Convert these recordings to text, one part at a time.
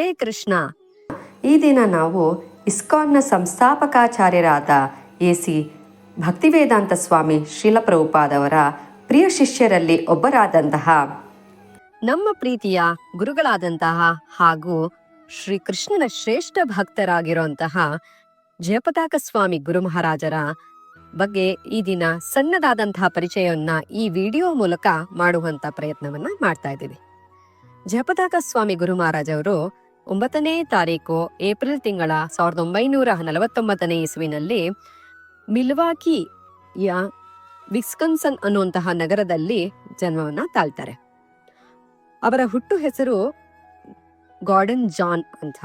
ಹರೇ ಕೃಷ್ಣ. ಈ ದಿನ ನಾವು ಇಸ್ಕಾನ್ನ ಸಂಸ್ಥಾಪಕಾಚಾರ್ಯರಾದ ಎ ಸಿ ಭಕ್ತಿವೇದಾಂತ ಸ್ವಾಮಿ ಶಿಲಪ್ರಭುಪಾದವರ ಪ್ರಿಯ ಶಿಷ್ಯರಲ್ಲಿ ಒಬ್ಬರಾದಂತಹ ನಮ್ಮ ಪ್ರೀತಿಯ ಗುರುಗಳಾದಂತಹ ಹಾಗೂ ಶ್ರೀ ಕೃಷ್ಣನ ಶ್ರೇಷ್ಠ ಭಕ್ತರಾಗಿರುವಂತಹ ಜಯಪತಾಕ ಸ್ವಾಮಿ ಗುರು ಮಹಾರಾಜರ ಬಗ್ಗೆ ಈ ದಿನ ಸಣ್ಣದಾದಂತಹ ಪರಿಚಯವನ್ನ ಈ ವಿಡಿಯೋ ಮೂಲಕ ಮಾಡುವಂತ ಪ್ರಯತ್ನವನ್ನ ಮಾಡ್ತಾ ಇದ್ದೀವಿ. ಜಯಪತಾಕ ಸ್ವಾಮಿ ಗುರು ಮಹಾರಾಜ್ ಅವರು ಒಂಬತ್ತನೇ ತಾರೀಕು ಏಪ್ರಿಲ್ ತಿಂಗಳ ಸಾವಿರದ ಒಂಬೈನೂರ ನಲವತ್ತೊಂಬತ್ತನೇ ಇಸ್ವಿನಲ್ಲಿ ಮಿಲ್ವಾಕಿಯ ವಿಸ್ಕನ್ಸನ್ ಅನ್ನುವಂತಹ ನಗರದಲ್ಲಿ ಜನ್ಮವನ್ನು ತಾಳ್ತಾರೆ. ಅವರ ಹುಟ್ಟು ಹೆಸರು ಗಾರ್ಡನ್ ಜಾನ್ ಅಂತ.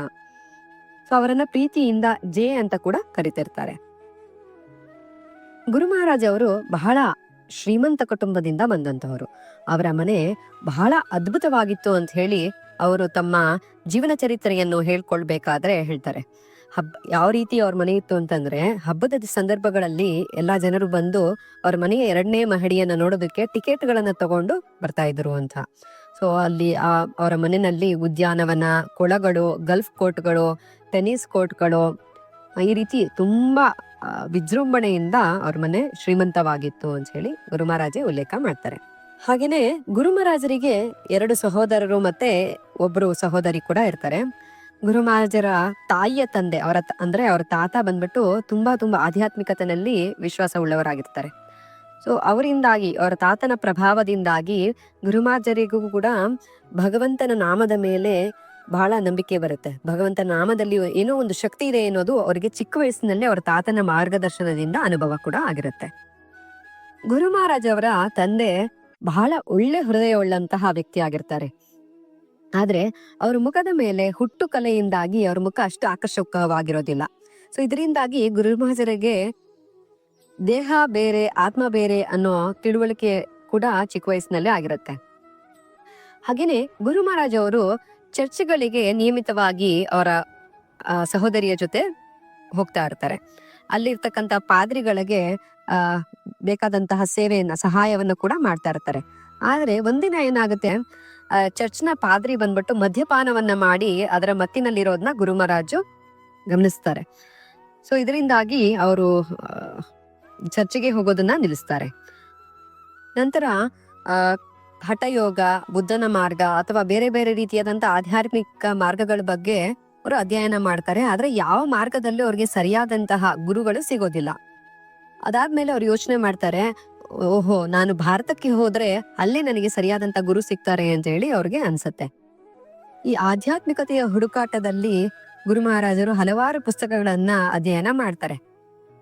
ಸೊ ಅವರನ್ನ ಪ್ರೀತಿಯಿಂದ ಜೆ ಅಂತ ಕೂಡ ಕರಿತಿರ್ತಾರೆ. ಗುರು ಮಹಾರಾಜ್ ಅವರು ಬಹಳ ಶ್ರೀಮಂತ ಕುಟುಂಬದಿಂದ ಬಂದಂತವರು. ಅವರ ಮನೆ ಬಹಳ ಅದ್ಭುತವಾಗಿತ್ತು ಅಂತ ಹೇಳಿ ಅವರು ತಮ್ಮ ಜೀವನ ಚರಿತ್ರೆಯನ್ನು ಹೇಳ್ಕೊಳ್ಬೇಕಾದ್ರೆ ಹೇಳ್ತಾರೆ. ಹಬ್ಬ ಯಾವ ರೀತಿ ಅವ್ರ ಮನೆ ಇತ್ತು ಅಂತಂದ್ರೆ ಹಬ್ಬದ ಸಂದರ್ಭಗಳಲ್ಲಿ ಎಲ್ಲಾ ಜನರು ಬಂದು ಅವ್ರ ಮನೆಯ ಎರಡನೇ ಮಹಡಿಯನ್ನ ನೋಡೋದಕ್ಕೆ ಟಿಕೆಟ್ಗಳನ್ನ ತಗೊಂಡು ಬರ್ತಾ ಇದ್ರು ಅಂತ. ಸೊ ಅಲ್ಲಿ ಆ ಅವರ ಮನೆಯಲ್ಲಿ ಉದ್ಯಾನವನ, ಕೊಳಗಳು, ಗಲ್ಫ್ ಕೋರ್ಟ್ಗಳು, ಟೆನಿಸ್ ಕೋರ್ಟ್ಗಳು, ಈ ರೀತಿ ತುಂಬಾ ವಿಜೃಂಭಣೆಯಿಂದ ಅವ್ರ ಮನೆ ಶ್ರೀಮಂತವಾಗಿತ್ತು ಅಂತ ಹೇಳಿ ಗುರುಮಹಾರಾಜೆ ಉಲ್ಲೇಖ ಮಾಡ್ತಾರೆ. ಹಾಗೇನೆ ಗುರುಮಹಾರಾಜರಿಗೆ ಎರಡು ಸಹೋದರರು ಮತ್ತೆ ಒಬ್ಬರು ಸಹೋದರಿ ಕೂಡ ಇರ್ತಾರೆ. ಗುರುಮಹಾರಾಜರ ತಾಯಿಯ ತಂದೆ ಅವರ ಅಂದ್ರೆ ಅವರ ತಾತ ಬಂದ್ಬಿಟ್ಟು ತುಂಬಾ ತುಂಬಾ ಆಧ್ಯಾತ್ಮಿಕತೆಯಲ್ಲಿ ವಿಶ್ವಾಸ ಉಳ್ಳವರಾಗಿರ್ತಾರೆ. ಸೊ, ಅವರಿಂದಾಗಿ, ಅವರ ತಾತನ ಪ್ರಭಾವದಿಂದಾಗಿ ಗುರುಮಹಾರಾಜರಿಗೂ ಕೂಡ ಭಗವಂತನ ನಾಮದ ಮೇಲೆ ಬಹಳ ನಂಬಿಕೆ ಬರುತ್ತೆ. ಭಗವಂತನ ನಾಮದಲ್ಲಿ ಏನೋ ಒಂದು ಶಕ್ತಿ ಇದೆ ಅನ್ನೋದು ಅವರಿಗೆ ಚಿಕ್ಕ ವಯಸ್ಸಿನಲ್ಲಿ ಅವರ ತಾತನ ಮಾರ್ಗದರ್ಶನದಿಂದ ಅನುಭವ ಕೂಡ ಆಗಿರುತ್ತೆ. ಗುರು ಮಹಾರಾಜ್ ಅವರ ತಂದೆ ಬಹಳ ಒಳ್ಳೆ ಹೃದಯವುಳ್ಳಂತಹ ವ್ಯಕ್ತಿ ಆಗಿರ್ತಾರೆ. ಆದ್ರೆ ಅವ್ರ ಮುಖದ ಮೇಲೆ ಹುಟ್ಟು ಕಲೆಯಿಂದಾಗಿ ಅವ್ರ ಮುಖ ಅಷ್ಟು ಆಕರ್ಷಕವಾಗಿರೋದಿಲ್ಲ. ಸೊ ಇದರಿಂದಾಗಿ ಗುರು ಮಹಾಜರಿಗೆ ದೇಹ ಬೇರೆ, ಆತ್ಮ ಬೇರೆ ಅನ್ನೋ ತಿಳುವಳಿಕೆ ಕೂಡ ಚಿಕ್ಕ ವಯಸ್ಸಿನಲ್ಲೇ ಆಗಿರುತ್ತೆ. ಹಾಗೇನೆ ಗುರು ಮಹಾರಾಜ್ ಅವರು ಚರ್ಚ್ಗಳಿಗೆ ನಿಯಮಿತವಾಗಿ ಅವರ ಸಹೋದರಿಯ ಜೊತೆ ಹೋಗ್ತಾ ಇರ್ತಾರೆ. ಅಲ್ಲಿರ್ತಕ್ಕಂಥ ಪಾದ್ರಿಗಳಿಗೆ ಬೇಕಾದಂತಹ ಸೇವೆಯನ್ನ, ಸಹಾಯವನ್ನ ಕೂಡ ಮಾಡ್ತಾ ಇರ್ತಾರೆ. ಆದ್ರೆ ಒಂದಿನ ಏನಾಗುತ್ತೆ ಚರ್ಚ್ನ ಪಾದ್ರಿ ಬಂದ್ಬಿಟ್ಟು ಮದ್ಯಪಾನವನ್ನ ಮಾಡಿ ಅದರ ಮತ್ತಿನಲ್ಲಿರೋದನ್ನ ಗುರು ಮಹಾರಾಜು ಗಮನಿಸ್ತಾರೆ. ಸೊ, ಇದರಿಂದಾಗಿ ಅವರು ಚರ್ಚಿಗೆ ಹೋಗೋದನ್ನ ನಿಲ್ಲಿಸ್ತಾರೆ. ನಂತರ ಹಠಯೋಗ, ಬುದ್ಧನ ಮಾರ್ಗ ಅಥವಾ ಬೇರೆ ಬೇರೆ ರೀತಿಯಾದಂತ ಆಧ್ಯಾತ್ಮಿಕ ಮಾರ್ಗಗಳ ಬಗ್ಗೆ ಅವರು ಅಧ್ಯಯನ ಮಾಡ್ತಾರೆ. ಆದ್ರೆ ಯಾವ ಮಾರ್ಗದಲ್ಲೂ ಅವ್ರಿಗೆ ಸರಿಯಾದಂತಹ ಗುರುಗಳು ಸಿಗೋದಿಲ್ಲ. ಅದಾದ್ಮೇಲೆ ಅವ್ರು ಯೋಚನೆ ಮಾಡ್ತಾರೆ ಓಹೋ ನಾನು ಭಾರತಕ್ಕೆ ಹೋದ್ರೆ ಅಲ್ಲಿ ನನಗೆ ಸರಿಯಾದಂತ ಗುರು ಸಿಗ್ತಾರೆ ಅಂತ ಹೇಳಿ ಅವ್ರಿಗೆ ಅನ್ಸತ್ತೆ. ಈ ಆಧ್ಯಾತ್ಮಿಕತೆಯ ಹುಡುಕಾಟದಲ್ಲಿ ಗುರು ಮಹಾರಾಜರು ಹಲವಾರು ಪುಸ್ತಕಗಳನ್ನ ಅಧ್ಯಯನ ಮಾಡ್ತಾರೆ.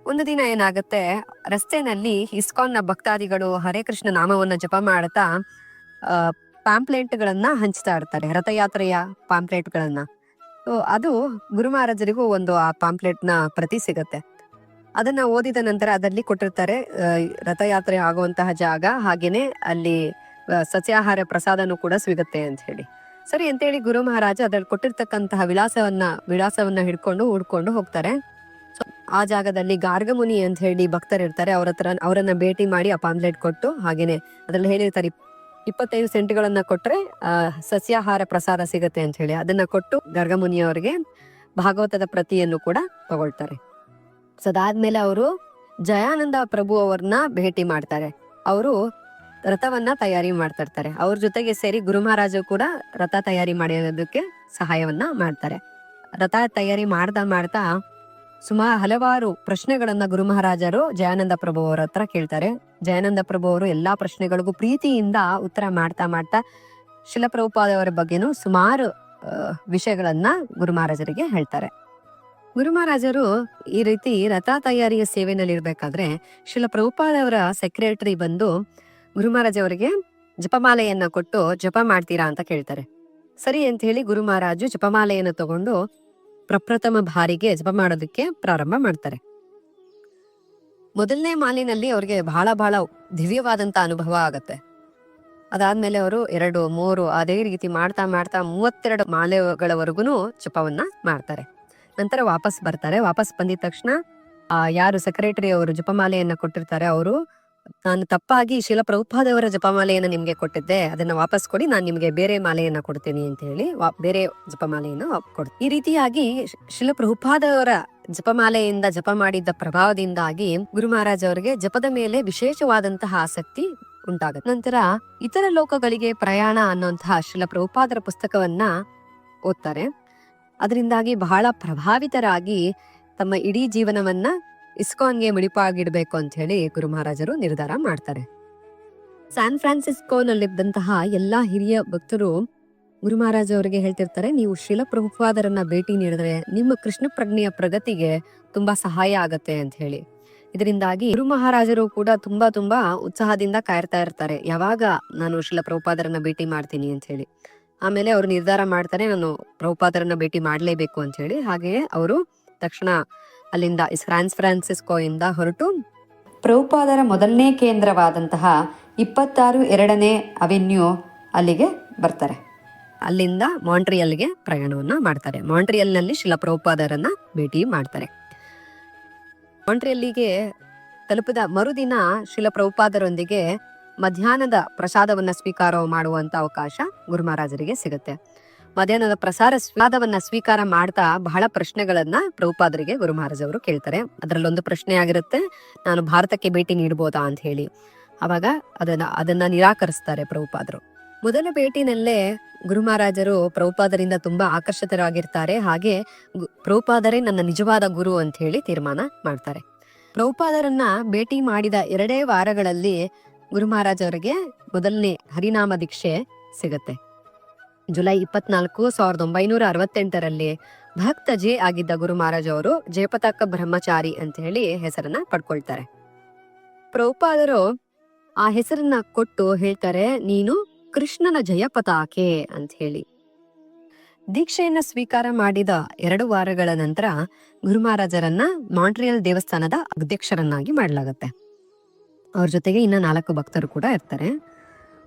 ಒಂದು ದಿನ ಏನಾಗುತ್ತೆ ರಸ್ತೆನಲ್ಲಿ ಇಸ್ಕಾನ್ನ ಭಕ್ತಾದಿಗಳು ಹರೇ ಕೃಷ್ಣ ನಾಮವನ್ನ ಜಪ ಮಾಡ್ತಾ ಆ, ಗಳನ್ನ ಹಂಚ್ತಾ ಇರ್ತಾರೆ ರಥಯಾತ್ರೆಯ ಗಳನ್ನ ಸೊ ಅದು ಗುರು ಮಹಾರಾಜರಿಗೂ ಒಂದು ಆ ಪಾಂಪ್ಲೆಟ್ನ ಪ್ರತಿ ಸಿಗತ್ತೆ. ಅದನ್ನ ಓದಿದ ನಂತರ ಅದರಲ್ಲಿ ಕೊಟ್ಟಿರ್ತಾರೆ ರಥಯಾತ್ರೆ ಆಗುವಂತಹ ಜಾಗ ಹಾಗೇನೆ ಅಲ್ಲಿ ಸಸ್ಯಾಹಾರ ಪ್ರಸಾದನೂ ಕೂಡ ಸಿಗುತ್ತೆ ಅಂತ ಹೇಳಿ. ಸರಿ ಅಂತೇಳಿ ಗುರು ಮಹಾರಾಜ ಅದ್ರಲ್ಲಿ ಕೊಟ್ಟಿರ್ತಕ್ಕಂತಹ ವಿಳಾಸವನ್ನ ವಿಳಾಸವನ್ನ ಹಿಡ್ಕೊಂಡು ಹುಡ್ಕೊಂಡು ಹೋಗ್ತಾರೆ. ಆ ಜಾಗದಲ್ಲಿ ಗಾರ್ಗಮುನಿ ಅಂತ ಹೇಳಿ ಭಕ್ತರು ಇರ್ತಾರೆ, ಅವ್ರ ಹತ್ರ ಅವರನ್ನ ಭೇಟಿ ಮಾಡಿ ಆ ಪಾಂಪ್ಲೆಟ್ ಕೊಟ್ಟು ಹಾಗೇನೆ ಅದ್ರಲ್ಲಿ ಹೇಳಿರ್ತಾರೆ, ಇಪ್ಪತ್ತೈದು ಸೆಂಟ್ಗಳನ್ನ ಕೊಟ್ರೆ ಸಸ್ಯಾಹಾರ ಪ್ರಸಾದ ಸಿಗತ್ತೆ ಅಂತ ಹೇಳಿ. ಅದನ್ನ ಕೊಟ್ಟು ಗರ್ಗಮುನಿಯವರಿಗೆ ಭಾಗವತದ ಪ್ರತಿಯನ್ನು ಕೂಡ ತಗೊಳ್ತಾರೆ. ಅದಾದ್ಮೇಲೆ ಅವರು ಜಯಾನಂದ ಪ್ರಭು ಅವ್ರನ್ನ ಭೇಟಿ ಮಾಡ್ತಾರೆ. ಅವರು ರಥವನ್ನ ತಯಾರಿ ಮಾಡ್ತಾ ಇರ್ತಾರೆ ಅವ್ರ ಜೊತೆಗೆ ಸೇರಿ ಗುರು ಮಹಾರಾಜು ಕೂಡ ರಥ ತಯಾರಿ ಮಾಡಿರೋದಕ್ಕೆ ಸಹಾಯವನ್ನ ಮಾಡ್ತಾರೆ. ರಥ ತಯಾರಿ ಮಾಡ್ತಾ ಮಾಡ್ತಾ ಸುಮಾರು ಹಲವಾರು ಪ್ರಶ್ನೆಗಳನ್ನ ಗುರು ಮಹಾರಾಜರು ಜಯಾನಂದ ಪ್ರಭು ಅವರ ಹತ್ರ ಕೇಳ್ತಾರೆ. ಜಯಾನಂದ ಪ್ರಭು ಅವರು ಎಲ್ಲಾ ಪ್ರಶ್ನೆಗಳಿಗೂ ಪ್ರೀತಿಯಿಂದ ಉತ್ತರ ಮಾಡ್ತಾ ಮಾಡ್ತಾ ಶಿಲಪ್ರಭುಪಾದವರ ಬಗ್ಗೆನೂ ಸುಮಾರು ವಿಷಯಗಳನ್ನ ಗುರು ಮಹಾರಾಜರಿಗೆ ಹೇಳ್ತಾರೆ. ಗುರು ಮಹಾರಾಜರು ಈ ರೀತಿ ರಥ ತಯಾರಿಯ ಸೇವೆನಲ್ಲಿ ಇರಬೇಕಾದ್ರೆ ಶಿಲ ಪ್ರಭುಪಾದವರ ಸೆಕ್ರೆಟರಿ ಬಂದು ಗುರು ಮಹಾರಾಜ್ ಅವರಿಗೆ ಜಪಮಾಲೆಯನ್ನ ಕೊಟ್ಟು ಜಪ ಮಾಡ್ತೀರಾ ಅಂತ ಕೇಳ್ತಾರೆ. ಸರಿ ಅಂತ ಹೇಳಿ ಗುರು ಮಹಾರಾಜು ಜಪಮಾಲೆಯನ್ನು ತಗೊಂಡು ಪ್ರಪ್ರಥಮ ಬಾರಿಗೆ ಜಪ ಮಾಡೋದಕ್ಕೆ ಪ್ರಾರಂಭ ಮಾಡ್ತಾರೆ. ಮೊದಲನೇ ಮಾಲಿನಲ್ಲಿ ಅವ್ರಿಗೆ ಬಹಳ ಬಹಳ ದಿವ್ಯವಾದಂತ ಅನುಭವ ಆಗತ್ತೆ. ಅದಾದ್ಮೇಲೆ ಅವರು ಎರಡು, ಮೂರು, ಅದೇ ರೀತಿ ಮಾಡ್ತಾ ಮಾಡ್ತಾ ಮೂವತ್ತೆರಡು ಮಾಲೆಗಳವರೆಗೂ ಜಪವನ್ನ ಮಾಡ್ತಾರೆ. ನಂತರ ವಾಪಸ್ ಬರ್ತಾರೆ. ವಾಪಸ್ ಬಂದಿದ ತಕ್ಷಣ ಯಾರು ಸೆಕ್ರೆಟರಿ ಅವರು ಜಪಮಾಲೆಯನ್ನ ಕೊಟ್ಟಿರ್ತಾರೆ ಅವರು, ನಾನು ತಪ್ಪಾಗಿ ಶಿಲ ಪ್ರಭುಪಾದವರ ಜಪಮಾಲೆಯನ್ನು ನಿಮಗೆ ಕೊಟ್ಟಿದ್ದೆ, ಅದನ್ನ ವಾಪಸ್ ಕೊಡಿ, ನಾನು ನಿಮಗೆ ಬೇರೆ ಮಾಲೆಯನ್ನ ಕೊಡ್ತೀನಿ ಅಂತ ಹೇಳಿ ಬೇರೆ ಜಪಮಾಲೆಯನ್ನು ಕೊಡ್ತೀನಿ ಈ ರೀತಿಯಾಗಿ ಶಿಲಪ್ರಭುಪಾದವರ ಶಿಲ ಪ್ರಭುಪಾದವರ ಜಪಮಾಲೆಯಿಂದ ಜಪ ಮಾಡಿದ್ದ ಪ್ರಭಾವದಿಂದಾಗಿ ಗುರು ಮಹಾರಾಜ್ ಅವರಿಗೆ ಜಪದ ಮೇಲೆ ವಿಶೇಷವಾದಂತಹ ಆಸಕ್ತಿ ಉಂಟಾಗುತ್ತೆ. ನಂತರ ಇತರ ಲೋಕಗಳಿಗೆ ಪ್ರಯಾಣ ಅನ್ನುವಂತಹ ಶಿಲ ಪ್ರಭುಪಾದರ ಪುಸ್ತಕವನ್ನ ಓದ್ತಾರೆ. ಅದರಿಂದಾಗಿ ಬಹಳ ಪ್ರಭಾವಿತರಾಗಿ ತಮ್ಮ ಇಡೀ ಜೀವನವನ್ನ ಇಸ್ಕಾನ್ಗೆ ಮುಡಿಪಾಗಿಡ್ಬೇಕು ಅಂತ ಹೇಳಿ ಗುರು ಮಹಾರಾಜರು ನಿರ್ಧಾರ ಮಾಡ್ತಾರೆ. ಸ್ಯಾನ್ ಫ್ರಾನ್ಸಿಸ್ಕೋನಲ್ಲಿದ್ದಂತಹ ಎಲ್ಲಾ ಹಿರಿಯ ಭಕ್ತರು ಗುರು ಮಹಾರಾಜ್ ಅವರಿಗೆ ಹೇಳ್ತಿರ್ತಾರೆ, ನೀವು ಶಿಲ ಪ್ರಭುಪಾದರನ್ನ ಭೇಟಿ ನೀಡಿದ್ರೆ ನಿಮ್ಮ ಕೃಷ್ಣ ಪ್ರಜ್ಞೆಯ ಪ್ರಗತಿಗೆ ತುಂಬಾ ಸಹಾಯ ಆಗತ್ತೆ ಅಂತ ಹೇಳಿ. ಇದರಿಂದಾಗಿ ಗುರು ಮಹಾರಾಜರು ಕೂಡ ತುಂಬಾ ತುಂಬಾ ಉತ್ಸಾಹದಿಂದ ಕಾಯ್ತಾ ಇರ್ತಾರೆ, ಯಾವಾಗ ನಾನು ಶಿಲ ಪ್ರಭುಪಾದರನ್ನ ಭೇಟಿ ಮಾಡ್ತೀನಿ ಅಂತ ಹೇಳಿ. ಆಮೇಲೆ ಅವರು ನಿರ್ಧಾರ ಮಾಡ್ತಾರೆ, ನಾನು ಪ್ರಭುಪಾದರನ್ನ ಭೇಟಿ ಮಾಡಲೇಬೇಕು ಅಂತ ಹೇಳಿ. ಹಾಗೆಯೇ ಅವರು ತಕ್ಷಣ ಅಲ್ಲಿಂದ ಫ್ರಾನ್ಸ್ ಫ್ರಾನ್ಸಿಸ್ಕೋ ಇಂದ ಹೊರಟು ಪ್ರಭುಪಾದರ ಮೊದಲನೇ ಕೇಂದ್ರವಾದಂತಹ ಇಪ್ಪತ್ತಾರು ಎರಡನೇ ಅವೆನ್ಯೂ ಅಲ್ಲಿಗೆ ಬರ್ತಾರೆ. ಅಲ್ಲಿಂದ ಮಾಂಟ್ರಿಯಲ್ಗೆ ಪ್ರಯಾಣವನ್ನ ಮಾಡ್ತಾರೆ. ಮಾಂಟ್ರಿಯಲ್ನಲ್ಲಿ ಶಿಲಾ ಪ್ರಭುಪಾದರನ್ನ ಭೇಟಿ ಮಾಡ್ತಾರೆ. ಮಾಂಟ್ರಿಯಲ್ಲಿಗೆ ತಲುಪಿದ ಮರುದಿನ ಶಿಲಾ ಪ್ರಭುಪಾದರೊಂದಿಗೆ ಮಧ್ಯಾಹ್ನದ ಪ್ರಸಾದವನ್ನ ಸ್ವೀಕಾರ ಮಾಡುವಂತ ಅವಕಾಶ ಗುರುಮಹಾರಾಜರಿಗೆ ಸಿಗುತ್ತೆ. ಮಧ್ಯಾಹ್ನದ ಪ್ರಸಾರ ಸ್ವಾದವನ್ನ ಸ್ವೀಕಾರ ಮಾಡ್ತಾ ಬಹಳ ಪ್ರಶ್ನೆಗಳನ್ನ ಪ್ರಭುಪಾದರಿಗೆ ಗುರು ಮಹಾರಾಜ್ ಅವರು ಕೇಳ್ತಾರೆ. ಅದರಲ್ಲೊಂದು ಪ್ರಶ್ನೆ ಆಗಿರುತ್ತೆ, ನಾನು ಭಾರತಕ್ಕೆ ಭೇಟಿ ನೀಡಬಹುದಾ ಅಂತ ಹೇಳಿ. ಅವಾಗ ಅದನ್ನ ಅದನ್ನ ನಿರಾಕರಿಸ್ತಾರೆ ಪ್ರಭುಪಾದರು. ಮೊದಲ ಭೇಟಿನಲ್ಲೇ ಗುರು ಮಹಾರಾಜರು ಪ್ರಭುಪಾದರಿಂದ ತುಂಬಾ ಆಕರ್ಷಿತರಾಗಿರ್ತಾರೆ. ಹಾಗೆ ಪ್ರಭುಪಾದರೇ ನನ್ನ ನಿಜವಾದ ಗುರು ಅಂತ ಹೇಳಿ ತೀರ್ಮಾನ ಮಾಡ್ತಾರೆ. ಪ್ರಭುಪಾದರನ್ನ ಭೇಟಿ ಮಾಡಿದ ಎರಡೇ ವಾರಗಳಲ್ಲಿ ಗುರು ಮಹಾರಾಜ್ ಅವರಿಗೆ ಮೊದಲನೇ ಹರಿನಾಮ ದೀಕ್ಷೆ ಸಿಗತ್ತೆ. ಜುಲೈ ಇಪ್ಪತ್ನಾಲ್ಕು ಸಾವಿರದ ಒಂಬೈನೂರ ಅರವತ್ತೆಂಟರಲ್ಲಿ ಭಕ್ತ ಜೆ ಆಗಿದ್ದ ಗುರು ಮಹಾರಾಜ್ ಅವರು ಜಯಪತಾಕ ಬ್ರಹ್ಮಚಾರಿ ಅಂತ ಹೇಳಿ ಹೆಸರನ್ನ ಪಡ್ಕೊಳ್ತಾರೆ. ಪ್ರಭುಪಾದರು ಆ ಹೆಸರನ್ನ ಕೊಟ್ಟು ಹೇಳ್ತಾರೆ, ನೀನು ಕೃಷ್ಣನ ಜಯಪತಾಕೆ ಅಂತ ಹೇಳಿ. ದೀಕ್ಷೆಯನ್ನ ಸ್ವೀಕಾರ ಮಾಡಿದ ಎರಡು ವಾರಗಳ ನಂತರ ಗುರು ಮಹಾರಾಜರನ್ನ ಮಾಂಟ್ರಿಯಲ್ ದೇವಸ್ಥಾನದ ಅಧ್ಯಕ್ಷರನ್ನಾಗಿ ಮಾಡಲಾಗತ್ತೆ. ಅವ್ರ ಜೊತೆಗೆ ಇನ್ನ ನಾಲ್ಕು ಭಕ್ತರು ಕೂಡ ಇರ್ತಾರೆ.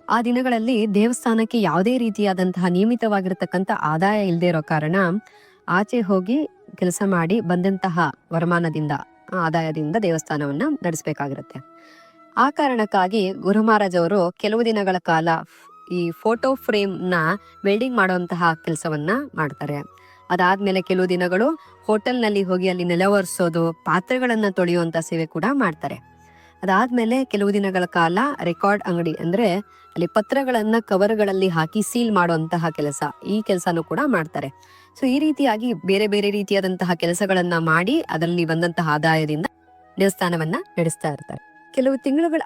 ಆ ದಿನಗಳಲ್ಲಿ ದೇವಸ್ಥಾನಕ್ಕೆ ಯಾವುದೇ ರೀತಿಯಾದಂತಹ ನಿಯಮಿತವಾಗಿರತಕ್ಕಂಥ ಆದಾಯ ಇಲ್ಲದೆ ಇರೋ ಕಾರಣ ಆಚೆ ಹೋಗಿ ಕೆಲಸ ಮಾಡಿ ಬಂದಂತಹ ವರಮಾನದಿಂದ, ಆದಾಯದಿಂದ ದೇವಸ್ಥಾನವನ್ನ ನಡೆಸಬೇಕಾಗಿರುತ್ತೆ. ಆ ಕಾರಣಕ್ಕಾಗಿ ಗುರು ಮಹಾರಾಜ್ ಅವರು ಕೆಲವು ದಿನಗಳ ಕಾಲ ಈ ಫೋಟೋ ಫ್ರೇಮ್ನ ವೆಲ್ಡಿಂಗ್ ಮಾಡುವಂತಹ ಕೆಲಸವನ್ನ ಮಾಡ್ತಾರೆ. ಅದಾದ್ಮೇಲೆ ಕೆಲವು ದಿನಗಳು ಹೋಟೆಲ್ನಲ್ಲಿ ಹೋಗಿ ಅಲ್ಲಿ ನೆಲವರ್ಸೋದು, ಪಾತ್ರೆಗಳನ್ನ ತೊಳೆಯುವಂತ ಸೇವೆ ಕೂಡ ಮಾಡ್ತಾರೆ. ಅದಾದ್ಮೇಲೆ ಕೆಲವು ದಿನಗಳ ಕಾಲ ರೆಕಾರ್ಡ್ ಅಂಗಡಿ ಅಂದ್ರೆ ಅಲ್ಲಿ ಪತ್ರಗಳನ್ನ ಕವರ್ಗಳಲ್ಲಿ ಹಾಕಿ ಸೀಲ್ ಮಾಡುವಂತಹ ಕೆಲಸ ಈ ಕೆಲಸನೂ ಕೂಡ ಮಾಡ್ತಾರೆ. ಸೊ, ಈ ರೀತಿಯಾಗಿ ಬೇರೆ ಬೇರೆ ರೀತಿಯಾದಂತಹ ಕೆಲಸಗಳನ್ನ ಮಾಡಿ ಅದರಲ್ಲಿ ಬಂದಂತಹ ಆದಾಯದಿಂದ ದೇವಸ್ಥಾನವನ್ನ ನಡೆಸ್ತಾ ಇರ್ತಾರೆ. ಕೆಲವು ತಿಂಗಳುಗಳ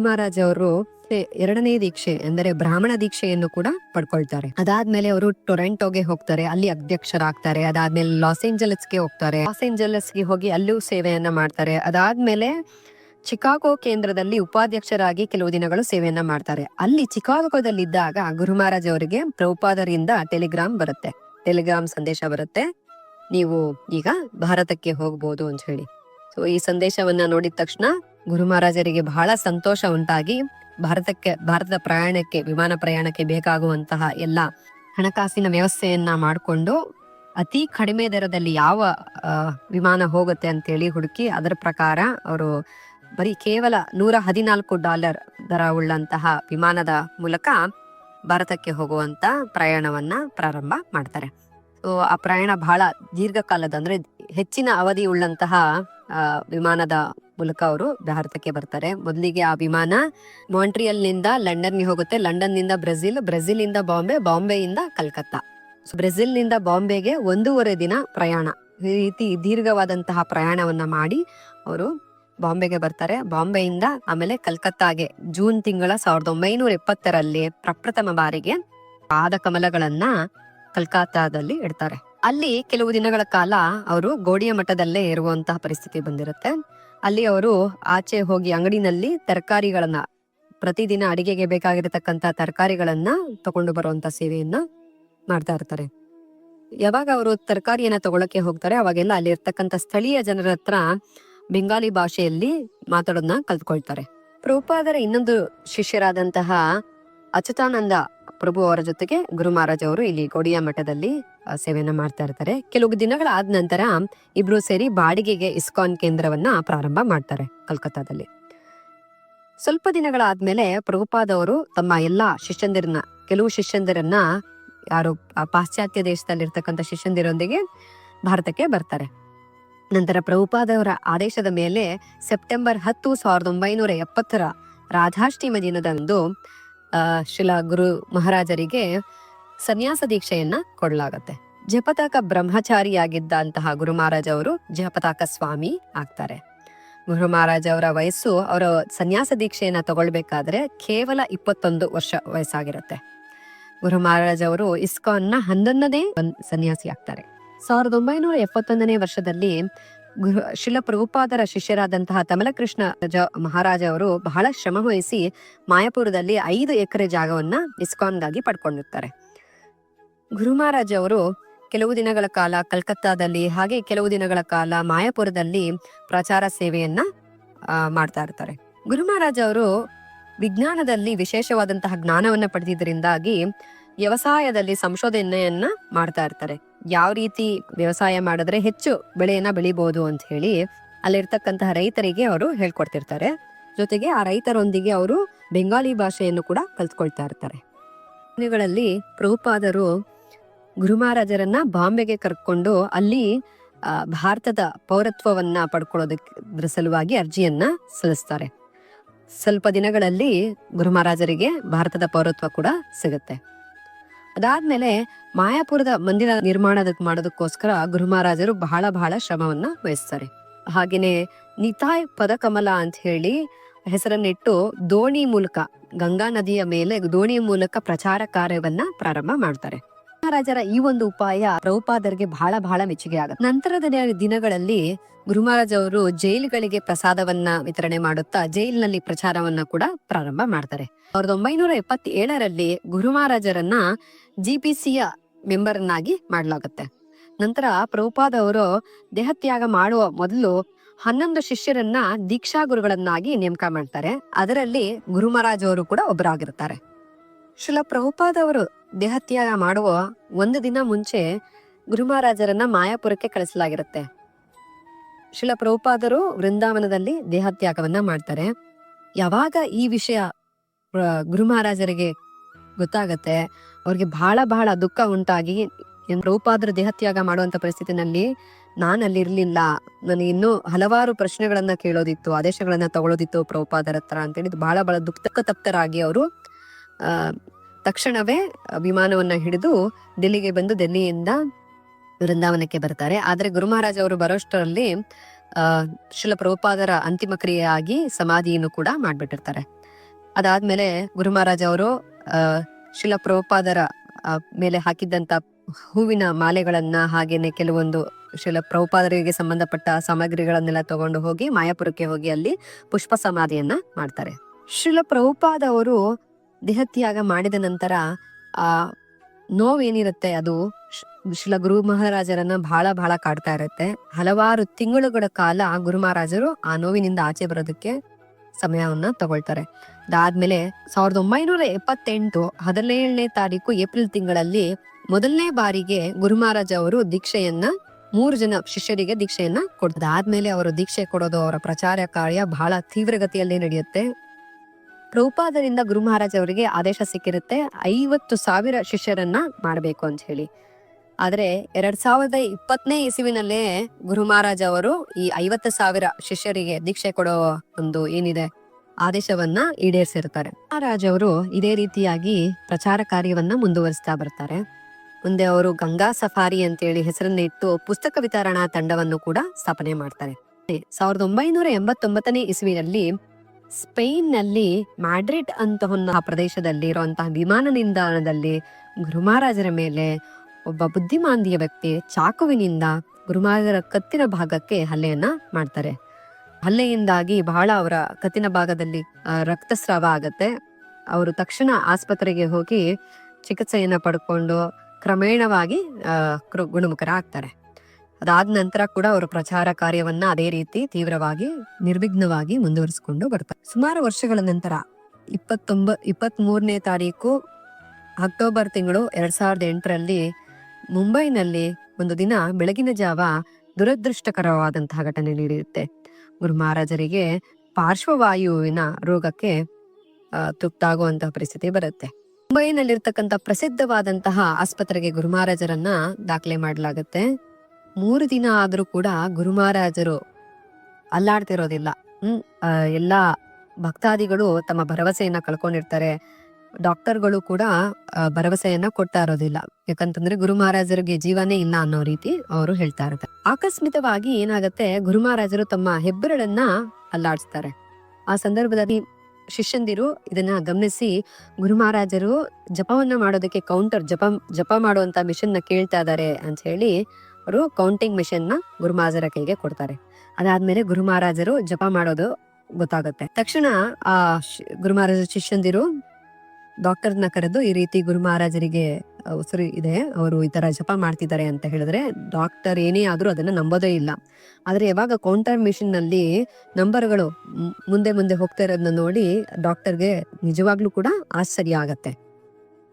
ಮಹಾರಾಜ್ ಗುರು ಅವರು ಎರಡನೇ ದೀಕ್ಷೆ ಅಂದರೆ ಬ್ರಾಹ್ಮಣ ದೀಕ್ಷೆಯನ್ನು ಕೂಡ ಪಡ್ಕೊಳ್ತಾರೆ. ಅದಾದ್ಮೇಲೆ ಅವರು ಟೊರೆಂಟೋಗೆ ಹೋಗ್ತಾರೆ, ಅಲ್ಲಿ ಅಧ್ಯಕ್ಷರಾಗ್ತಾರೆ, ಅದಾದ್ಮೇಲೆ ಲಾಸ್ ಏಂಜಲಸ್ಗೆ ಹೋಗ್ತಾರೆ. ಲಾಸ್ ಏಂಜಲಸ್ಗೆ ಹೋಗಿ ಅಲ್ಲೂ ಸೇವೆಯನ್ನ ಮಾಡ್ತಾರೆ. ಅದಾದ್ಮೇಲೆ ಚಿಕಾಗೋ ಕೇಂದ್ರದಲ್ಲಿ ಉಪಾಧ್ಯಕ್ಷರಾಗಿ ಕೆಲವು ದಿನಗಳು ಸೇವೆಯನ್ನ ಮಾಡ್ತಾರೆ. ಅಲ್ಲಿ ಚಿಕಾಗೋದಲ್ಲಿದ್ದಾಗ ಗುರು ಮಹಾರಾಜ್ ಅವರಿಗೆ ಪ್ರಭುಪಾದರಿಂದ ಟೆಲಿಗ್ರಾಮ್ ಬರುತ್ತೆ. ಟೆಲಿಗ್ರಾಮ್ ಸಂದೇಶ ಬರುತ್ತೆ. ನೀವು ಈಗ ಭಾರತಕ್ಕೆ ಹೋಗ್ಬೋದು ಅಂತ ಹೇಳಿ. ಈ ಸಂದೇಶವನ್ನ ನೋಡಿದ ತಕ್ಷಣ ಗುರು ಮಹಾರಾಜರಿಗೆ ಬಹಳ ಸಂತೋಷ ಉಂಟಾಗಿ ಭಾರತಕ್ಕೆ, ಭಾರತದ ಪ್ರಯಾಣಕ್ಕೆ, ವಿಮಾನ ಪ್ರಯಾಣಕ್ಕೆ ಬೇಕಾಗುವಂತಹ ಎಲ್ಲ ಹಣಕಾಸಿನ ವ್ಯವಸ್ಥೆಯನ್ನ ಮಾಡಿಕೊಂಡು ಅತಿ ಕಡಿಮೆ ದರದಲ್ಲಿ ಯಾವ ವಿಮಾನ ಹೋಗುತ್ತೆ ಅಂತೇಳಿ ಹುಡುಕಿ ಅದರ ಪ್ರಕಾರ ಅವರು ಬರೀ ಕೇವಲ ನೂರ ಹದಿನಾಲ್ಕು ಡಾಲರ್ ದರ ಉಳ್ಳಂತಹ ವಿಮಾನದ ಮೂಲಕ ಭಾರತಕ್ಕೆ ಹೋಗುವಂತ ಪ್ರಯಾಣವನ್ನ ಪ್ರಾರಂಭ ಮಾಡ್ತಾರೆ. ಆ ಪ್ರಯಾಣ ಬಹಳ ದೀರ್ಘಕಾಲದ ಅಂದ್ರೆ ಹೆಚ್ಚಿನ ಅವಧಿ ಉಳ್ಳಂತಹ ವಿಮಾನದ ಮೂಲಕ ಅವರು ಭಾರತಕ್ಕೆ ಬರ್ತಾರೆ. ಮೊದಲಿಗೆ ಆ ವಿಮಾನ ಮಾಂಟ್ರಿಯಲ್ನಿಂದ ಲಂಡನ್ಗೆ ಹೋಗುತ್ತೆ. ಲಂಡನ್ನಿಂದ ಬ್ರೆಜಿಲ್ ಬ್ರೆಜಿಲ್ ಇಂದ ಬಾಂಬೆ, ಬಾಂಬೆಯಿಂದ ಕಲ್ಕತ್ತಾ. ಸೊ ಬ್ರೆಜಿಲ್ನಿಂದ ಬಾಂಬೆಗೆ ಒಂದೂವರೆ ದಿನ ಪ್ರಯಾಣ. ಈ ರೀತಿ ದೀರ್ಘವಾದಂತಹ ಪ್ರಯಾಣವನ್ನ ಮಾಡಿ ಅವರು ಬಾಂಬೆಗೆ ಬರ್ತಾರೆ. ಬಾಂಬೆಯಿಂದ ಆಮೇಲೆ ಕಲ್ಕತ್ತಾಗೆ ಜೂನ್ ತಿಂಗಳ ಸಾವಿರದ ಒಂಬೈನೂರ ಎಪ್ಪತ್ತರಲ್ಲಿ ಪ್ರಪ್ರಥಮ ಬಾರಿಗೆ ಪಾದ ಕಮಲಗಳನ್ನ ಕಲ್ಕತ್ತಾದಲ್ಲಿ ಇಡ್ತಾರೆ. ಅಲ್ಲಿ ಕೆಲವು ದಿನಗಳ ಕಾಲ ಅವರು ಗೋಡಿಯ ಮಠದಲ್ಲೇ ಇರುವಂತಹ ಪರಿಸ್ಥಿತಿ ಬಂದಿರುತ್ತೆ. ಅಲ್ಲಿ ಅವರು ಆಚೆ ಹೋಗಿ ಅಂಗಡಿನಲ್ಲಿ ತರಕಾರಿಗಳನ್ನ, ಪ್ರತಿದಿನ ಅಡಿಗೆಗೆ ಬೇಕಾಗಿರತಕ್ಕಂತ ತರಕಾರಿಗಳನ್ನ ತಗೊಂಡು ಬರುವಂತ ಸೇವೆಯನ್ನ ಮಾಡ್ತಾ ಇರ್ತಾರೆ. ಯಾವಾಗ ಅವರು ತರಕಾರಿಯನ್ನ ತಗೊಳಕ್ಕೆ ಹೋಗ್ತಾರೆ, ಅವಾಗೆಲ್ಲ ಅಲ್ಲಿ ಇರ್ತಕ್ಕಂತ ಸ್ಥಳೀಯ ಜನರ ಹತ್ರ ಬೆಂಗಾಲಿ ಭಾಷೆಯಲ್ಲಿ ಮಾತಾಡೋದನ್ನ ಕಲ್ತ್ಕೊಳ್ತಾರೆ. ಪ್ರೂಪಾದರ ಇನ್ನೊಂದು ಶಿಷ್ಯರಾದಂತಹ ಅಚ್ಯುತಾನಂದ ಪ್ರಭು ಅವರ ಜೊತೆಗೆ ಗುರು ಮಹಾರಾಜ್ ಅವರು ಇಲ್ಲಿ ಗೋಡಿಯ ಮಠದಲ್ಲಿ ಸೇವೆಯನ್ನು ಮಾಡ್ತಾ ಇರ್ತಾರೆ. ಕೆಲವು ದಿನಗಳಾದ ನಂತರ ಇಬ್ರು ಸೇರಿ ಬಾಡಿಗೆಗೆ ಇಸ್ಕಾನ್ ಕೇಂದ್ರವನ್ನ ಪ್ರಾರಂಭ ಮಾಡ್ತಾರೆ ಕಲ್ಕತ್ತಾದಲ್ಲಿ. ಸ್ವಲ್ಪ ದಿನಗಳಾದ್ಮೇಲೆ ಪ್ರಭುಪಾದವರು ತಮ್ಮ ಎಲ್ಲಾ ಶಿಷ್ಯಂದಿರನ್ನ, ಕೆಲವು ಶಿಷ್ಯಂದಿರನ್ನ, ಯಾರು ಪಾಶ್ಚಾತ್ಯ ದೇಶದಲ್ಲಿರ್ತಕ್ಕಂಥ ಶಿಷ್ಯಂದಿರೊಂದಿಗೆ ಭಾರತಕ್ಕೆ ಬರ್ತಾರೆ. ನಂತರ ಪ್ರಭುಪಾದವರ ಆದೇಶದ ಮೇಲೆ ಸೆಪ್ಟೆಂಬರ್ ಹತ್ತು ಸಾವಿರದ ಒಂಬೈನೂರ ಎಪ್ಪತ್ತರ ರಾಧಾಷ್ಟಮಿ ದಿನದಂದು ಶಿಲಾ ಗುರು ಮಹಾರಾಜರಿಗೆ ಸನ್ಯಾಸ ದೀಕ್ಷೆಯನ್ನ ಕೊಡಲಾಗತ್ತೆ. ಜಪತಾಕ ಬ್ರಹ್ಮಚಾರಿಯಾಗಿದ್ದಂತಹ ಗುರು ಮಹಾರಾಜ್ ಅವರು ಜಪತಾಕ ಸ್ವಾಮಿ ಆಗ್ತಾರೆ. ಗುರು ಮಹಾರಾಜ್ ಅವರ ವಯಸ್ಸು, ಅವರ ಸನ್ಯಾಸ ದೀಕ್ಷೆಯನ್ನ ತಗೊಳ್ಬೇಕಾದ್ರೆ ಕೇವಲ ಇಪ್ಪತ್ತೊಂದು ವರ್ಷ ವಯಸ್ಸಾಗಿರುತ್ತೆ. ಗುರು ಮಹಾರಾಜ್ ಅವರು ಇಸ್ಕಾನ್ನ ಹನ್ನೊಂದನೇ ಸನ್ಯಾಸಿ ಆಗ್ತಾರೆ. ಸಾವಿರದ ಒಂಬೈನೂರ ಎಪ್ಪತ್ತೊಂದನೇ ವರ್ಷದಲ್ಲಿ ಶಿಲ ಪ್ರಭುಪಾದರ ಶಿಷ್ಯರಾದಂತಹ ತಮಲಕೃಷ್ಣ ಮಹಾರಾಜ ಅವರು ಬಹಳ ಶ್ರಮ ವಹಿಸಿ ಮಾಯಾಪುರದಲ್ಲಿ ಐದು ಎಕರೆ ಜಾಗವನ್ನ ಇಸ್ಕಾನ್ಗಾಗಿ ಪಡ್ಕೊಂಡಿರ್ತಾರೆ. ಗುರು ಮಹಾರಾಜ ಅವರು ಕೆಲವು ದಿನಗಳ ಕಾಲ ಕಲ್ಕತ್ತಾದಲ್ಲಿ ಹಾಗೆ ಕೆಲವು ದಿನಗಳ ಕಾಲ ಮಾಯಾಪುರದಲ್ಲಿ ಪ್ರಚಾರ ಸೇವೆಯನ್ನ ಮಾಡ್ತಾ ಇರ್ತಾರೆ. ಗುರು ಮಹಾರಾಜ ಅವರು ವಿಜ್ಞಾನದಲ್ಲಿ ವಿಶೇಷವಾದಂತಹ ಜ್ಞಾನವನ್ನ ಪಡೆದಿದ್ದರಿಂದಾಗಿ ವ್ಯವಸಾಯದಲ್ಲಿ ಸಂಶೋಧನೆಯನ್ನ ಮಾಡ್ತಾ ಇರ್ತಾರೆ. ಯಾವ ರೀತಿ ವ್ಯವಸಾಯ ಮಾಡಿದ್ರೆ ಹೆಚ್ಚು ಬೆಳೆಯನ್ನ ಬೆಳಿಬಹುದು ಅಂತ ಹೇಳಿ ಅಲ್ಲಿರ್ತಕ್ಕಂತಹ ರೈತರಿಗೆ ಅವರು ಹೇಳ್ಕೊಡ್ತಿರ್ತಾರೆ. ಜೊತೆಗೆ ಆ ರೈತರೊಂದಿಗೆ ಅವರು ಬೆಂಗಾಲಿ ಭಾಷೆಯನ್ನು ಕೂಡ ಕಲ್ತ್ಕೊಳ್ತಾ ಇರ್ತಾರೆ. ದಿನಗಳಲ್ಲಿ ಪ್ರಭುಪಾದರು ಗುರು ಮಹಾರಾಜರನ್ನ ಬಾಂಬೆಗೆ ಕರ್ಕೊಂಡು ಅಲ್ಲಿ ಭಾರತದ ಪೌರತ್ವವನ್ನ ಪಡ್ಕೊಳ್ಳೋದಕ್ಕೆ ಸಲುವಾಗಿ ಅರ್ಜಿಯನ್ನ ಸಲ್ಲಿಸ್ತಾರೆ. ಸ್ವಲ್ಪ ದಿನಗಳಲ್ಲಿ ಗುರು ಮಹಾರಾಜರಿಗೆ ಭಾರತದ ಪೌರತ್ವ ಕೂಡ ಸಿಗುತ್ತೆ. ಅದಾದ್ಮೇಲೆ ಮಾಯಾಪುರದ ಮಂದಿರ ನಿರ್ಮಾಣದ ಮಾಡೋದಕ್ಕೋಸ್ಕರ ಗುರು ಮಹಾರಾಜರು ಬಹಳ ಬಹಳ ಶ್ರಮವನ್ನ ವಹಿಸ್ತಾರೆ. ಹಾಗೇನೆ ನಿತಾಯ್ ಪದಕಮಲ ಅಂತ ಹೇಳಿ ಹೆಸರನ್ನಿಟ್ಟು ದೋಣಿ ಮೂಲಕ ಗಂಗಾ ನದಿಯ ಮೇಲೆ ದೋಣಿ ಮೂಲಕ ಪ್ರಚಾರ ಕಾರ್ಯವನ್ನ ಪ್ರಾರಂಭ ಮಾಡ್ತಾರೆ. ಮಹಾರಾಜರ ಈ ಒಂದು ಉಪಾಯ ದ್ರೌಪಾದರಿಗೆ ಬಹಳ ಬಹಳ ಮೆಚ್ಚುಗೆ ಆಗುತ್ತೆ. ನಂತರದ ದಿನ- ದಿನಗಳಲ್ಲಿ ಗುರು ಮಹಾರಾಜ್ ಅವರು ಜೈಲುಗಳಿಗೆ ಪ್ರಸಾದವನ್ನ ವಿತರಣೆ ಮಾಡುತ್ತಾ ಜೈಲಿನಲ್ಲಿ ಪ್ರಚಾರವನ್ನ ಕೂಡ ಪ್ರಾರಂಭ ಮಾಡ್ತಾರೆ. ಸಾವಿರದ ಒಂಬೈನೂರ ಎಪ್ಪತ್ತೇಳರಲ್ಲಿ ಗುರು ಮಹಾರಾಜರನ್ನ ಜಿಪಿಸಿಯ ಮೆಂಬರ್ ಅನ್ನಾಗಿ ಮಾಡಲಾಗುತ್ತೆ. ನಂತರ ಪ್ರಭುಪಾದ ಅವರು ದೇಹತ್ಯಾಗ ಮಾಡುವ ಮೊದಲು ಹನ್ನೊಂದು ಶಿಷ್ಯರನ್ನ ದೀಕ್ಷಾ ಗುರುಗಳನ್ನಾಗಿ ನೇಮಕ ಮಾಡ್ತಾರೆ. ಅದರಲ್ಲಿ ಗುರು ಮಹಾರಾಜ್ ಅವರು ಕೂಡ ಒಬ್ಬರಾಗಿರ್ತಾರೆ ಶಿಲ ಪ್ರಭುಪಾದ ಅವರು ದೇಹತ್ಯಾಗ ಮಾಡುವ ಒಂದು ದಿನ ಮುಂಚೆ ಗುರು ಮಹಾರಾಜರನ್ನ ಮಾಯಾಪುರಕ್ಕೆ ಕಳಿಸಲಾಗಿರುತ್ತೆ. ಶಿಲ ಪ್ರಭುಪಾದರು ವೃಂದಾವನದಲ್ಲಿ ದೇಹತ್ಯಾಗವನ್ನ ಮಾಡ್ತಾರೆ. ಯಾವಾಗ ಈ ವಿಷಯ ಗುರು ಮಹಾರಾಜರಿಗೆ ಗೊತ್ತಾಗತ್ತೆ, ಅವ್ರಿಗೆ ಬಹಳ ಬಹಳ ದುಃಖ ಉಂಟಾಗಿ ಪ್ರಭುಪಾದರು ದೇಹತ್ಯಾಗ ಮಾಡುವಂತ ಪರಿಸ್ಥಿತಿನಲ್ಲಿ ನಾನು ಅಲ್ಲಿ ಇರ್ಲಿಲ್ಲ ನನಗೆ ಇನ್ನೂ ಹಲವಾರು ಪ್ರಶ್ನೆಗಳನ್ನ ಕೇಳೋದಿತ್ತು, ಆದೇಶಗಳನ್ನ ತಗೊಳೋದಿತ್ತು ಪ್ರಭುಪಾದರ ಹತ್ರ ಅಂತೇಳಿ ಬಹಳ ಬಹಳ ದುಃಖ ತಪ್ತರಾಗಿ ಅವರು ತಕ್ಷಣವೇ ವಿಮಾನವನ್ನ ಹಿಡಿದು ಡೆಲ್ಲಿಗೆ ಬಂದು ಡೆಲ್ಲಿಯಿಂದ ವೃಂದಾವನಕ್ಕೆ ಬರ್ತಾರೆ. ಆದ್ರೆ ಗುರು ಮಹಾರಾಜ್ ಅವರು ಬರೋಷ್ಟರಲ್ಲಿ ಅಹ್ ಶಿಲ ಪ್ರಭುಪಾದರ ಅಂತಿಮ ಕ್ರಿಯೆಯಾಗಿ ಸಮಾಧಿಯನ್ನು ಕೂಡ ಮಾಡ್ಬಿಟ್ಟಿರ್ತಾರೆ. ಅದಾದ್ಮೇಲೆ ಗುರು ಮಹಾರಾಜ್ ಅವರು ಅಹ್ ಶಿಲ ಮೇಲೆ ಹಾಕಿದ್ದಂತ ಹೂವಿನ ಮಾಲೆಗಳನ್ನ ಹಾಗೇನೆ ಕೆಲವೊಂದು ಶಿಲ ಪ್ರಭುಪಾದರಿಗೆ ಸಂಬಂಧಪಟ್ಟ ಸಾಮಗ್ರಿಗಳನ್ನೆಲ್ಲ ತಗೊಂಡು ಹೋಗಿ, ಮಾಯಾಪುರಕ್ಕೆ ಹೋಗಿ ಅಲ್ಲಿ ಪುಷ್ಪ ಸಮಾಧಿಯನ್ನ ಮಾಡ್ತಾರೆ. ಶಿಲ ಪ್ರಭುಪಾದ ಅವರು ದೇಹತ್ಯಾಗ ಮಾಡಿದ ನಂತರ ಆ ನೋವೇನಿರುತ್ತೆ ಅದು? ಶಿಲ ಗುರು ಮಹಾರಾಜರನ್ನ ಬಹಳ ಬಹಳ ಕಾಡ್ತಾ ಇರುತ್ತೆ. ಹಲವಾರು ತಿಂಗಳುಗಳ ಕಾಲ ಗುರು ಮಹಾರಾಜರು ಆ ನೋವಿನಿಂದ ಆಚೆ ಬರೋದಕ್ಕೆ ಸಮಯವನ್ನ ತಗೊಳ್ತಾರೆ. ಅದಾದ್ಮೇಲೆ ಸಾವಿರದ ಒಂಬೈನೂರ ಎಪ್ಪತ್ತೆಂಟು ಹದಿನೇಳನೇ ತಾರೀಕು ಏಪ್ರಿಲ್ ತಿಂಗಳಲ್ಲಿ ಮೊದಲನೇ ಬಾರಿಗೆ ಗುರು ಮಹಾರಾಜ ಅವರು ದೀಕ್ಷೆಯನ್ನ, ಮೂರು ಜನ ಶಿಷ್ಯರಿಗೆ ದೀಕ್ಷೆಯನ್ನ ಕೊಡ್ತಾರೆ. ಆದ್ಮೇಲೆ ಅವರು ದೀಕ್ಷೆ ಕೊಡೋದು ಅವರ ಪ್ರಚಾರ ಕಾರ್ಯ ಬಹಳ ತೀವ್ರಗತಿಯಲ್ಲಿ ನಡೆಯುತ್ತೆ. ಪ್ರಭುಪಾದರಿಂದ ಗುರು ಮಹಾರಾಜ್ ಅವರಿಗೆ ಆದೇಶ ಸಿಕ್ಕಿರುತ್ತೆ. ಐವತ್ತು ಸಾವಿರ ಶಿಷ್ಯರನ್ನ ಮಾಡಬೇಕು ಅಂತ ಹೇಳಿ. ಆದ್ರೆ ಎರಡ್ ಸಾವಿರದ ಇಪ್ಪತ್ತನೇ ಇಸುವಿನಲ್ಲೇ ಗುರು ಮಹಾರಾಜ್ ಅವರು ಈ ಐವತ್ತು ಸಾವಿರ ಶಿಷ್ಯರಿಗೆ ದೀಕ್ಷೆ ಕೊಡೋ ಒಂದು ಏನಿದೆ ಆದೇಶವನ್ನ ಈಡೇರಿಸಿರ್ತಾರೆ. ಮಹಾರಾಜ್ ಅವರು ಇದೇ ರೀತಿಯಾಗಿ ಪ್ರಚಾರ ಕಾರ್ಯವನ್ನ ಮುಂದುವರಿಸ್ತಾ ಬರ್ತಾರೆ. ಮುಂದೆ ಅವರು ಗಂಗಾ ಸಫಾರಿ ಅಂತೇಳಿ ಹೆಸರನ್ನ ಇಟ್ಟು ಪುಸ್ತಕ ವಿತರಣಾ ತಂಡವನ್ನು ಕೂಡ ಸ್ಥಾಪನೆ ಮಾಡ್ತಾರೆ. ಸಾವಿರದ ಒಂಬೈನೂರ ಎಂಬತ್ತೊಂಬತ್ತನೇ ಇಸ್ವಿನಲ್ಲಿ ಸ್ಪೇನ್ನಲ್ಲಿ ಮ್ಯಾಡ್ರಿಡ್ ಅಂತ ಆ ಪ್ರದೇಶದಲ್ಲಿ ಇರುವಂತಹ ವಿಮಾನ ನಿಲ್ದಾಣದಲ್ಲಿ ಗುರುಮಹಾರಾಜರ ಮೇಲೆ ಒಬ್ಬ ಬುದ್ಧಿಮಾಂದಿಯ ವ್ಯಕ್ತಿ ಚಾಕುವಿನಿಂದ ಗುರುಮಹಾರಾಜರ ಕತ್ತಿನ ಭಾಗಕ್ಕೆ ಹಲ್ಲೆಯನ್ನ ಮಾಡ್ತಾರೆ. ಹಲ್ಲೆಯಿಂದಾಗಿ ಬಹಳ ಅವರ ಕತ್ತಿನ ಭಾಗದಲ್ಲಿ ರಕ್ತಸ್ರಾವ ಆಗತ್ತೆ. ಅವರು ತಕ್ಷಣ ಆಸ್ಪತ್ರೆಗೆ ಹೋಗಿ ಚಿಕಿತ್ಸೆಯನ್ನ ಪಡ್ಕೊಂಡು ಕ್ರಮೇಣವಾಗಿ ಗುಣಮುಖರ ಆಗ್ತಾರೆ ಅದಾದ ನಂತರ ಕೂಡ ಅವರು ಪ್ರಚಾರ ಕಾರ್ಯವನ್ನ ಅದೇ ರೀತಿ ತೀವ್ರವಾಗಿ, ನಿರ್ವಿಘ್ನವಾಗಿ ಮುಂದುವರಿಸಿಕೊಂಡು ಬರ್ತಾರೆ. ಸುಮಾರು ವರ್ಷಗಳ ನಂತರ, ಇಪ್ಪತ್ತೊಂಬ ಇಪ್ಪತ್ತ್ ಮೂರನೇ ತಾರೀಕು ಅಕ್ಟೋಬರ್ ತಿಂಗಳು ಎರಡ್ ಸಾವಿರದ ಎಂಟರಲ್ಲಿ ಮುಂಬೈನಲ್ಲಿ ಒಂದು ದಿನ ಬೆಳಗಿನ ಜಾವ ದುರದೃಷ್ಟಕರವಾದಂತಹ ಘಟನೆ ನಡೆಯುತ್ತೆ. ಗುರು ಮಹಾರಾಜರಿಗೆ ಪಾರ್ಶ್ವವಾಯುವಿನ ರೋಗಕ್ಕೆ ತುತ್ತಾಗುವಂತಹ ಪರಿಸ್ಥಿತಿ ಬರುತ್ತೆ. ಮುಂಬೈನಲ್ಲಿರ್ತಕ್ಕಂಥ ಪ್ರಸಿದ್ಧವಾದಂತಹ ಆಸ್ಪತ್ರೆಗೆ ಗುರು ಮಹಾರಾಜರನ್ನ ದಾಖಲೆ ಮಾಡಲಾಗುತ್ತೆ. ಮೂರು ದಿನ ಆದರೂ ಕೂಡ ಗುರುಮಹಾರಾಜರು ಅಲ್ಲಾಡ್ತಿರೋದಿಲ್ಲ. ಹ್ಮ್ ಎಲ್ಲ ಭಕ್ತಾದಿಗಳು ತಮ್ಮ ಭರವಸೆಯನ್ನ ಕಳ್ಕೊಂಡಿರ್ತಾರೆ. ಡಾಕ್ಟರ್ಗಳು ಕೂಡ ಭರವಸೆಯನ್ನ ಕೊಡ್ತಾ ಇರೋದಿಲ್ಲ. ಯಾಕಂತಂದ್ರೆ ಗುರು ಮಹಾರಾಜರಿಗೆ ಜೀವನೇ ಇಲ್ಲ ಅನ್ನೋ ರೀತಿ ಅವರು ಹೇಳ್ತಾ ಇರ್ತಾರೆ. ಆಕಸ್ಮಿತವಾಗಿ ಏನಾಗತ್ತೆ, ಗುರು ಮಹಾರಾಜರು ತಮ್ಮ ಹೆಬ್ಬೆರಳನ್ನ ಅಲ್ಲಾಡಿಸ್ತಾರೆ. ಆ ಸಂದರ್ಭದಲ್ಲಿ ಶಿಷ್ಯಂದಿರು ಇದನ್ನ ಗಮನಿಸಿ, ಗುರು ಮಹಾರಾಜರು ಜಪವನ್ನ ಮಾಡೋದಕ್ಕೆ ಕೌಂಟರ್ ಜಪ ಜಪ ಮಾಡುವಂತ ಮಿಷನ್ನ ಕೇಳ್ತಾ ಇದ್ದಾರೆ ಅಂತ ಹೇಳಿ ಅವರು ಕೌಂಟಿಂಗ್ ಮಿಷನ್ನ ಕೈಗೆ ಕೊಡ್ತಾರೆ. ಅದಾದ್ಮೇಲೆ ಗುರು ಮಹಾರಾಜರು ಜಪ ಮಾಡೋದು ಗೊತ್ತಾಗುತ್ತೆ. ತಕ್ಷಣ ಆ ಗುರು ಮಹಾರಾಜ ಶಿಷ್ಯಂದಿರು ಡಾಕ್ಟರ್ನ ಕರೆದು ಈ ರೀತಿ ಗುರು ಮಹಾರಾಜರಿಗೆ ಉಸಿರು ಇದೆ, ಅವರು ಈ ತರ ಜಪ ಮಾಡ್ತಿದ್ದಾರೆ ಅಂತ ಹೇಳಿದ್ರೆ ಡಾಕ್ಟರ್ ಏನೇ ಆದ್ರೂ ಅದನ್ನ ನಂಬೋದೇ ಇಲ್ಲ. ಆದ್ರೆ ಯಾವಾಗ ಕೌಂಟರ್ ಮಿಷಿನ್ನಲ್ಲಿ ನಂಬರ್ಗಳು ಮುಂದೆ ಮುಂದೆ ಹೋಗ್ತಾ ಇರೋದನ್ನ ನೋಡಿ ಡಾಕ್ಟರ್ಗೆ ನಿಜವಾಗ್ಲೂ ಕೂಡ ಆಶ್ಚರ್ಯ ಆಗತ್ತೆ.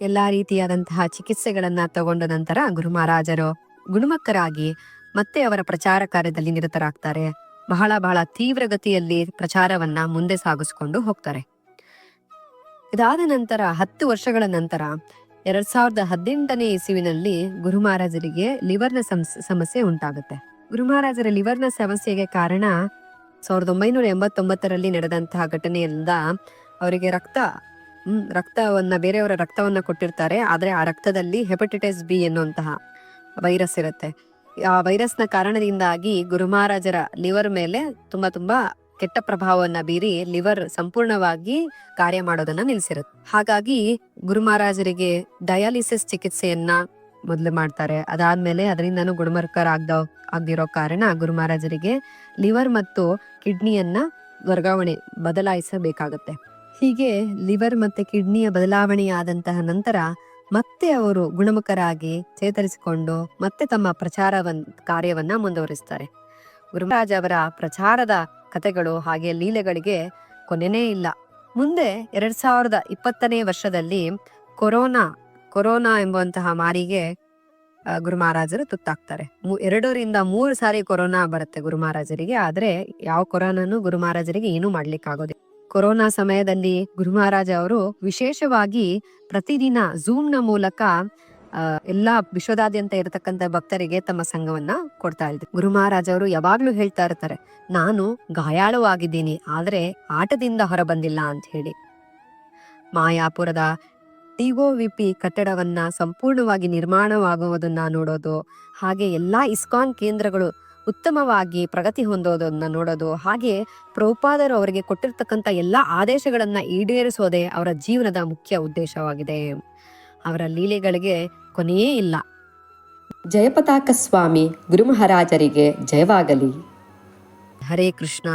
ಎಲ್ಲಾ ರೀತಿಯಾದಂತಹ ಚಿಕಿತ್ಸೆಗಳನ್ನ ತಗೊಂಡ ನಂತರ ಗುರು ಮಹಾರಾಜರು ಗುಣಮುಖರಾಗಿ ಮತ್ತೆ ಅವರ ಪ್ರಚಾರ ಕಾರ್ಯದಲ್ಲಿ ನಿರತರಾಗ್ತಾರೆ. ಬಹಳ ಬಹಳ ತೀವ್ರಗತಿಯಲ್ಲಿ ಪ್ರಚಾರವನ್ನ ಮುಂದೆ ಸಾಗಿಸ್ಕೊಂಡು ಹೋಗ್ತಾರೆ. ಇದಾದ ನಂತರ, ಹತ್ತು ವರ್ಷಗಳ ನಂತರ, ಎರಡ್ ಸಾವಿರದ ಹದಿನೆಂಟನೇ ಇಸುವಿನಲ್ಲಿ ಗುರು ಮಹಾರಾಜರಿಗೆ ಲಿವರ್ನ ಸಮಸ್- ಸಮಸ್ಯೆ ಉಂಟಾಗುತ್ತೆ. ಗುರು ಮಹಾರಾಜರ ಲಿವರ್ನ ಸಮಸ್ಯೆಗೆ ಕಾರಣ ಸಾವಿರದ ಒಂಬೈನೂರ ಎಂಬತ್ತೊಂಬತ್ತರಲ್ಲಿ ನಡೆದಂತಹ ಘಟನೆಯಿಂದ ಅವರಿಗೆ ರಕ್ತ ರಕ್ತವನ್ನ, ಬೇರೆಯವರ ರಕ್ತವನ್ನ ಕೊಟ್ಟಿರ್ತಾರೆ. ಆದ್ರೆ ಆ ರಕ್ತದಲ್ಲಿ ಹೆಪಟೈಟಿಸ್ ಬಿ ಎನ್ನುವಂತಹ ವೈರಸ್ ಇರುತ್ತೆ. ಆ ವೈರಸ್ನ ಕಾರಣದಿಂದಾಗಿ ಗುರು ಮಹಾರಾಜರ ಲಿವರ್ ಮೇಲೆ ತುಂಬಾ ತುಂಬಾ ಕೆಟ್ಟ ಪ್ರಭಾವವನ್ನ ಬೀರಿ ಲಿವರ್ ಸಂಪೂರ್ಣವಾಗಿ ಕಾರ್ಯ ಮಾಡೋದನ್ನ ನಿಲ್ಸಿರುತ್ತೆ. ಹಾಗಾಗಿ ಗುರು ಮಹಾರಾಜರಿಗೆ ಡಯಾಲಿಸಿಸ್ ಚಿಕಿತ್ಸೆಯನ್ನ ಮೊದಲು ಮಾಡ್ತಾರೆ. ಅದಾದ್ಮೇಲೆ ಅದರಿಂದನೂ ಆಗ್ದ ಆಗದಿರೋ ಕಾರಣ ಗುರು ಮಹಾರಾಜರಿಗೆ ಲಿವರ್ ಮತ್ತು ಕಿಡ್ನಿಯನ್ನ ವರ್ಗಾವಣೆ ಬದಲಾಯಿಸಬೇಕಾಗತ್ತೆ. ಹೀಗೆ ಲಿವರ್ ಮತ್ತೆ ಕಿಡ್ನಿಯ ಬದಲಾವಣೆಯಾದಂತಹ ನಂತರ ಮತ್ತೆ ಅವರು ಗುಣಮುಖರಾಗಿ ಚೇತರಿಸಿಕೊಂಡು ಮತ್ತೆ ತಮ್ಮ ಪ್ರಚಾರವನ್, ಕಾರ್ಯವನ್ನ ಮುಂದುವರಿಸ್ತಾರೆ. ಗುರುರಾಜ್ ಅವರ ಪ್ರಚಾರದ ಕಥೆಗಳು ಹಾಗೆ ಲೀಲೆಗಳಿಗೆ ಕೊನೆನೇ ಇಲ್ಲ. ಮುಂದೆ ಎರಡ್ ಸಾವಿರದ ಇಪ್ಪತ್ತನೇ ವರ್ಷದಲ್ಲಿ ಕೊರೋನಾ ಕೊರೋನಾ ಎಂಬುವಂತಹ ಮಾರಿಗೆ ಗುರು ಮಹಾರಾಜರು ತುತ್ತಾಗ್ತಾರೆ. ಎರಡರಿಂದ ಮೂರು ಸಾರಿ ಕೊರೋನಾ ಬರುತ್ತೆ ಗುರು ಮಹಾರಾಜರಿಗೆ ಆದ್ರೆ ಯಾವ ಕೊರೋನಾನು ಗುರು ಮಹಾರಾಜರಿಗೆ ಏನೂ ಮಾಡ್ಲಿಕ್ಕೆ ಆಗೋದಿಲ್ಲ ಕೊರೋನಾ ಸಮಯದಲ್ಲಿ ಗುರು ಮಹಾರಾಜ ಅವರು ವಿಶೇಷವಾಗಿ ಪ್ರತಿದಿನ ಝೂಮ್ನ ಮೂಲಕ ಎಲ್ಲ ವಿಶ್ವದಾದ್ಯಂತ ಇರತಕ್ಕಂತ ಭಕ್ತರಿಗೆ ತಮ್ಮ ಸಂಘವನ್ನ ಕೊಡ್ತಾ ಇದ್ರು. ಗುರು ಮಹಾರಾಜ ಅವರು ಯಾವಾಗ್ಲೂ ಹೇಳ್ತಾ ಇರ್ತಾರೆ, ನಾನು ಗಾಯಾಳು ಆಗಿದ್ದೀನಿ ಆದ್ರೆ ಆಟದಿಂದ ಹೊರಬಂದಿಲ್ಲ ಅಂತ ಹೇಳಿ. ಮಾಯಾಪುರದ ಟಿಒವಿಪಿ ಕಟ್ಟಡವನ್ನ ಸಂಪೂರ್ಣವಾಗಿ ನಿರ್ಮಾಣವಾಗುವುದನ್ನ ನೋಡೋದು, ಹಾಗೆ ಎಲ್ಲಾ ಇಸ್ಕಾನ್ ಕೇಂದ್ರಗಳು ಉತ್ತಮವಾಗಿ ಪ್ರಗತಿ ಹೊಂದೋದನ್ನ ನೋಡೋದು ಹಾಗೆ ಪ್ರೌಪಾದರು ಅವರಿಗೆ ಕೊಟ್ಟಿರ್ತಕ್ಕಂಥ ಎಲ್ಲಾ ಆದೇಶಗಳನ್ನ ಈಡೇರಿಸೋದೇ ಅವರ ಜೀವನದ ಮುಖ್ಯ ಉದ್ದೇಶವಾಗಿದೆ. ಅವರ ಲೀಲೆಗಳಿಗೆ ಕೊನೆಯೇ ಇಲ್ಲ. ಜಯಪತಾಕ ಸ್ವಾಮಿ ಗುರುಮಹಾರಾಜರಿಗೆ ಜಯವಾಗಲಿ. ಹರೇ ಕೃಷ್ಣ.